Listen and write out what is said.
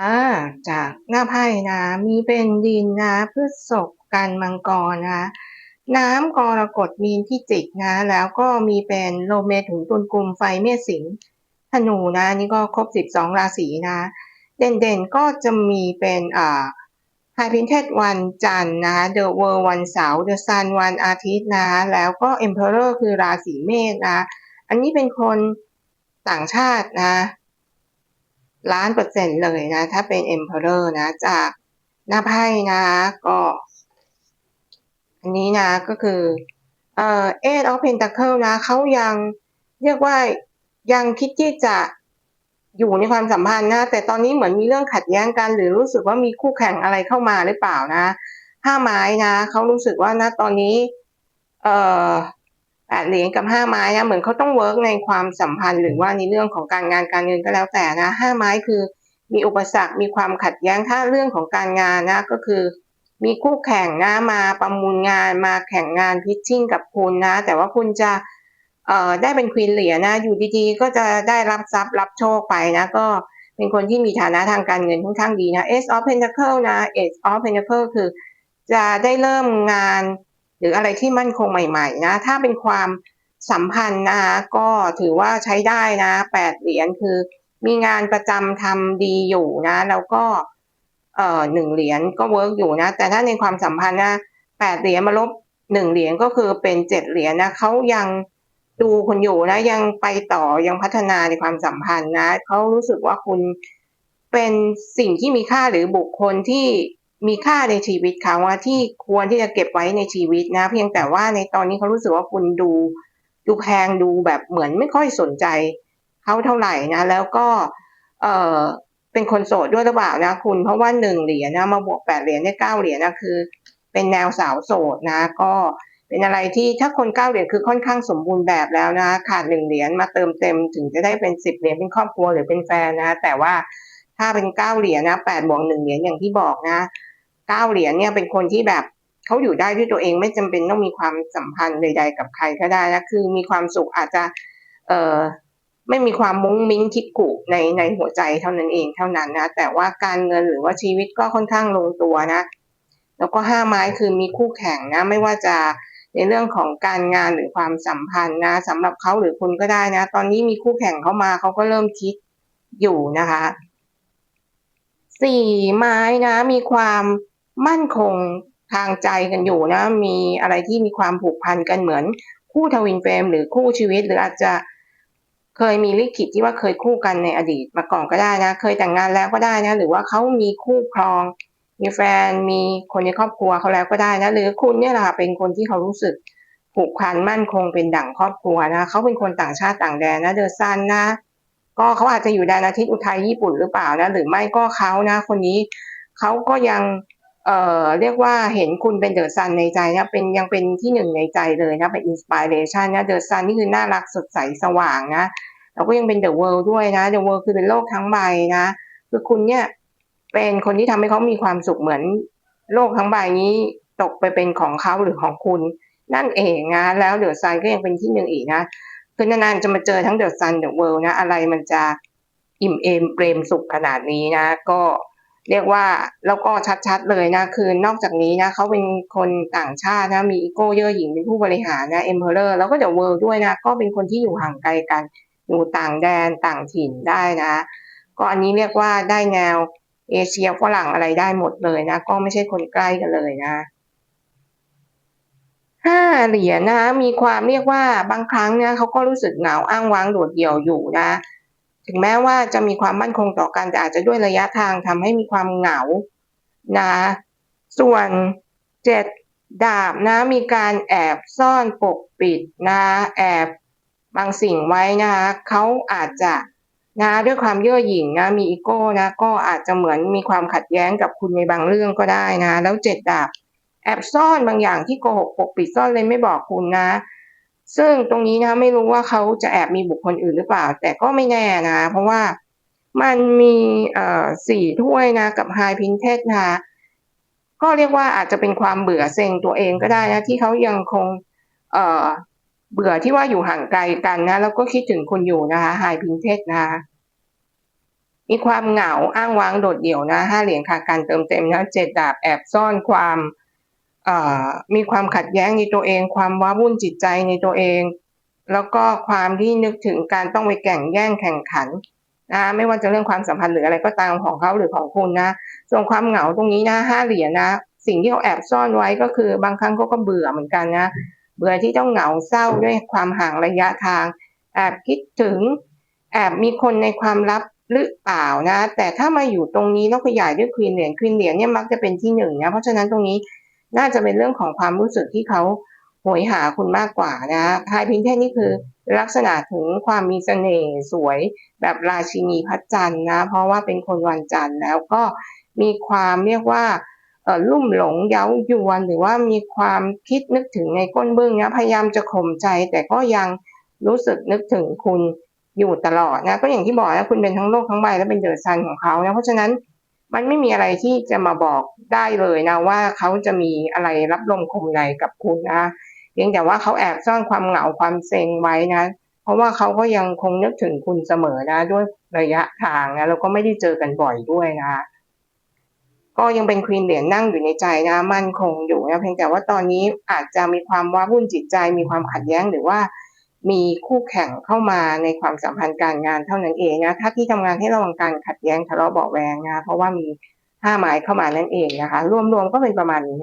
อาจากหน้าไพ่นะมีเป็นดินนะพฤษภกันมังกรนะ น้ำกรกฎมีนพิจิกนะ แล้วก็มีเป็นโลเมถุนตุลกุมไฟเมษสิงธนูนะนี่ก็ครบสิบสองราศีนะ เด่นๆก็จะมีเป็นอ่าไฮพินเทศวันจันทร์นะเดอะเวิร์วันเสาร์เดอะซันวันอาทิตย์นะแล้วก็เอ็มเพอเรอร์คือราศีเมษนะ อันนี้เป็นคนต่างชาตินะ ล้านเปอร์เซ็นต์เลยนะ ถ้าเป็น Emperor นะ จากหน้าไพ่นะก็ อันนี้นะก็คือเอ่อ Eight of Pentacle นะเขายังเรียกว่ายังคิดที่จะอยู่ในความสัมพันธ์นะ แต่ตอนนี้เหมือนมีเรื่องขัดแย้งกัน หรือรู้สึกว่ามีคู่แข่งอะไรเข้ามาหรือเปล่านะห้าไม้นะเขารู้สึกว่านะตอนนี้ เอ่อ แปดเหรียญกับห้าไม้นะเหมือนเขาต้องเวิร์กในความสัมพันธ์ หรือว่าในเรื่องของการงานการเงินก็แล้วแต่นะห้าไม้คือ มีอุปสรรคมีความขัดแย้งถ้าเรื่องของการงานนะก็คือ มีคู่แข่งนะมาประมูลงานมาแข่งงานพิชชิ่งกับคุณนะ แต่ว่าคุณจะเอ่อได้เป็นควีนเหรียญนะอยู่ดีๆ ก็จะได้รับทรัพย์รับโชคไปนะก็เป็นคนที่มีฐานะทางการเงินค่อนข้างดีนะ Ace of Pentacle นะ Ace of Pentacle คือจะได้เริ่มงาน หรืออะไรที่มั่นคงใหม่ๆนะถ้าเป็นความสัมพันธ์นะคะก็ถือว่าใช้ได้นะแปดเหรียญคือ มีงานประจำทำดีอยู่นะ แล้วก็เอ่อหนึ่งเหรียญก็เวิร์กอยู่นะ แต่ถ้าในความสัมพันธ์นะแปดเหรียญมาลบหนึ่งเหรียญก็คือเป็นเจ็ดเหรียญนะเขายังดูคุณอยู่นะ ยังไปต่อยังพัฒนาในความสัมพันธ์นะเขารู้สึกว่าคุณเป็นสิ่งที่มีค่าหรือบุคคลที่ มีค่าในชีวิตเขาว่าที่ควรที่จะเก็บไว้ในชีวิตนะ เพียงแต่ว่าในตอนนี้เขารู้สึกว่าคุณดู ดูแพงดูแบบเหมือนไม่ค่อยสนใจเขาเท่าไหร่นะ แล้วก็เออเป็นคนโสดด้วยหรือเปล่านะ คุณเพราะว่าหนึ่งเหรียญนะมาบวกแปดเหรียญได้เก้าเหรียญนะคือ เป็นแนวสาวโสดนะ ก็เป็นอะไรที่ถ้าคนเก้าเหรียญคือค่อนข้างสมบูรณ์แบบแล้วนะขาดหนึ่งเหรียญมาเติมเต็มถึงจะได้เป็นสิบเหรียญเป็นครอบครัวหรือเป็นแฟนนะ แต่ว่า ถ้าเป็นเก้าเหรียญนะแปดบวกหนึ่งเหรียญอย่างที่บอกนะเก้าเหรียญเนี่ยเป็นคนที่แบบเขาอยู่ได้ด้วยตัวเองไม่จำเป็นต้องมีความสัมพันธ์ใด ๆ กับใครก็ได้นะคือมีความสุขอาจจะ เอ่อไม่มีความมุ้งมิ้งคิดกุในในหัวใจเท่านั้นเองเท่านั้นนะแต่ว่าการเงินหรือว่าชีวิตก็ค่อนข้างลงตัวนะ แล้วก็ห้าไม้คือมีคู่แข่งนะ ไม่ว่าจะในเรื่องของการงานหรือความสัมพันธ์นะสำหรับเขาหรือคุณก็ได้นะ ตอนนี้มีคู่แข่งเข้ามาเขาก็เริ่มคิดอยู่นะคะ สี่ไม้นะ มีความมั่นคงทางใจกันอยู่นะ มีอะไรที่มีความผูกพันกันเหมือน คู่ทวินเฟรมหรือคู่ชีวิต หรืออาจจะเคยมีลิขิตที่ว่าเคยคู่กันในอดีตมาก่อนก็ได้นะ เคยแต่งงานแล้วก็ได้นะ หรือว่าเขามีคู่ครอง มีแฟนมีคนในครอบครัวเขาแล้วก็ได้นะ หรือคุณเนี่ยแหละเป็นคนที่เขารู้สึกผูกพันมั่นคงเป็นดั่งครอบครัวนะเขาเป็นคนต่างชาติต่างแดนนะเดอซันนะ ก็เขาอาจจะอยู่แดนอาทิตย์อุทัยญี่ปุ่นหรือเปล่านะ หรือไม่ก็เขานะ คนนี้เขาก็ยังเอ่อเรียกว่าเห็นคุณเป็นเดอะซันในใจนะเป็นยังเป็นที่หนึ่งในใจเลยนะเป็นอินสปิเรชันนะเดอะซันนี่คือน่ารักสดใสสว่างนะแล้วก็ยังเป็นเดอะเวิลด์ด้วยนะเดอะเวิลด์คือเป็นโลกทั้งใบนะ คือคุณเนี่ยเป็นคนที่ทำให้เขามีความสุขเหมือนโลกทั้งใบนี้ตกไปเป็นของเขาหรือของคุณนั่นเองนะแล้วเดอะซันก็ยังเป็นที่หนึ่งอีกนะ คือนานๆจะมาเจอทั้งเดอะซันเดอะเวิลด์นะอะไรมันจะอิ่มเอมเปรมสุขขนาดนี้นะ ก็เรียกว่าแล้วก็ชัดๆเลยนะ คือนอกจากนี้นะเขาเป็นคนต่างชาตินะ มีอีโก้เย่อหยิ่งเป็นผู้บริหารนะเอ็มเพอเรอร์แล้วก็เดอะเวิลด์ด้วยนะ ก็เป็นคนที่อยู่ห่างไกลกัน อยู่ต่างแดนต่างถิ่นได้นะ ก็อันนี้เรียกว่าได้แนวเอเชียฝรั่งอะไรได้หมดเลยนะ ก็ไม่ใช่คนใกล้กันเลยนะ เหรียญนะมีความเรียกว่าบางครั้งเนี่ยเขาก็รู้สึกเหงาอ้างว้างโดดเดี่ยวอยู่นะ ถึงแม้ว่าจะมีความมั่นคงต่อกันแต่อาจจะด้วยระยะทางทำให้มีความเหงานะส่วนเจ็ดดาบนะมีการแอบซ่อนปกปิดนะแอบบางสิ่งไว้นะคะเขาอาจจะนะด้วยความเย่อหยิ่งนะมีอีโก้นะก็อาจจะเหมือนมีความขัดแย้งกับคุณในบางเรื่องก็ได้นะ แล้วเจ็ดดาบ แอบซ่อนบางอย่างที่โกหกปกปิดซ่อนเลยไม่บอกคุณนะ ซึ่งตรงนี้นะไม่รู้ว่าเขาจะแอบมีบุคคลอื่นหรือเปล่า แต่ก็ไม่แน่นะ เพราะว่ามันมีสี่ถ้วยนะกับไฮพินเทสนะก็เรียกว่าอาจจะเป็นความเบื่อเซ็งตัวเองก็ได้นะ ที่เขายังคงเอเบื่อที่ว่าอยู่ห่างไกลกันนะ แล้วก็คิดถึงคุณอยู่นะคะไฮพินเทสนะมีความเหงาอ้างว้างโดดเดี่ยวนะห้าเหรียญค่ะการเติมเต็มนะเจ็ดดาบแอบซ่อนความ มีความขัดแย้งในตัวเอง ความว้าวุ่นจิตใจในตัวเอง แล้วก็ความที่นึกถึงการต้องไปแข่งแย่งแข่งขันนะไม่ว่าจะเรื่องความสัมพันธ์หรืออะไรก็ตามของเขาหรือของคุณนะส่วนความเหงาตรงนี้นะห้าเหรียญนะ สิ่งที่เขาแอบซ่อนไว้ก็คือบางครั้งเขาก็เบื่อเหมือนกันนะเบื่อที่ต้องเหงาเศร้าด้วยความห่างระยะทาง แอบคิดถึงแอบมีคนในความลับหรือเปล่านะ แต่ถ้ามาอยู่ตรงนี้แล้วขยายด้วยควีนเหรียญควีนเหรียญเนี่ยมักจะเป็นที่หนึ่งนะเพราะฉะนั้นตรงนี้ น่าจะเป็นเรื่องของความรู้สึกที่เขาโหยหาคุณมากกว่านะพายพินเทศนี่คือลักษณะถึงความมีเสน่ห์สวยแบบราชินีพัดจันทร์นะ เพราะว่าเป็นคนวันจันทร์แล้วก็มีความเรียกว่าเอ่อลุ่มหลงเย้ายวนหรือว่ามีความคิดนึกถึงในก้นบึ้งนะพยายามจะข่มใจ แต่ก็ยังรู้สึกนึกถึงคุณอยู่ตลอดนะก็อย่างที่บอกนะคุณเป็นทั้งโลกทั้งใบและเป็นเดอะซันของเขานะเพราะฉะนั้น มันไม่มีอะไรที่จะมาบอกได้เลยนะว่าเขาจะมีอะไรรับลมคมในกับคุณนะเพียงแต่ว่าเขาแอบซ่อนความเหงาความเซ็งไว้นะ เพราะว่าเขาก็ยังคงนึกถึงคุณเสมอนะ ด้วยระยะทางนะแล้วก็ไม่ได้เจอกันบ่อยด้วยนะก็ยังเป็นควีนเหรียญนั่งอยู่ในใจนะมั่นคงอยู่นะเพียงแต่ว่าตอนนี้อาจจะมีความว้าวุ่นจิตใจมีความขัดแย้งหรือว่า มีคู่แข่งเข้ามาในความสัมพันธ์การงานเท่านั้นเองนะถ้าที่ทำงานให้ระวังการขัดแย้งทะเลาะเบาแวงนะเพราะว่ามีห้าหมายเข้ามานั่นเองนะคะ รวมๆก็เป็นประมาณนี้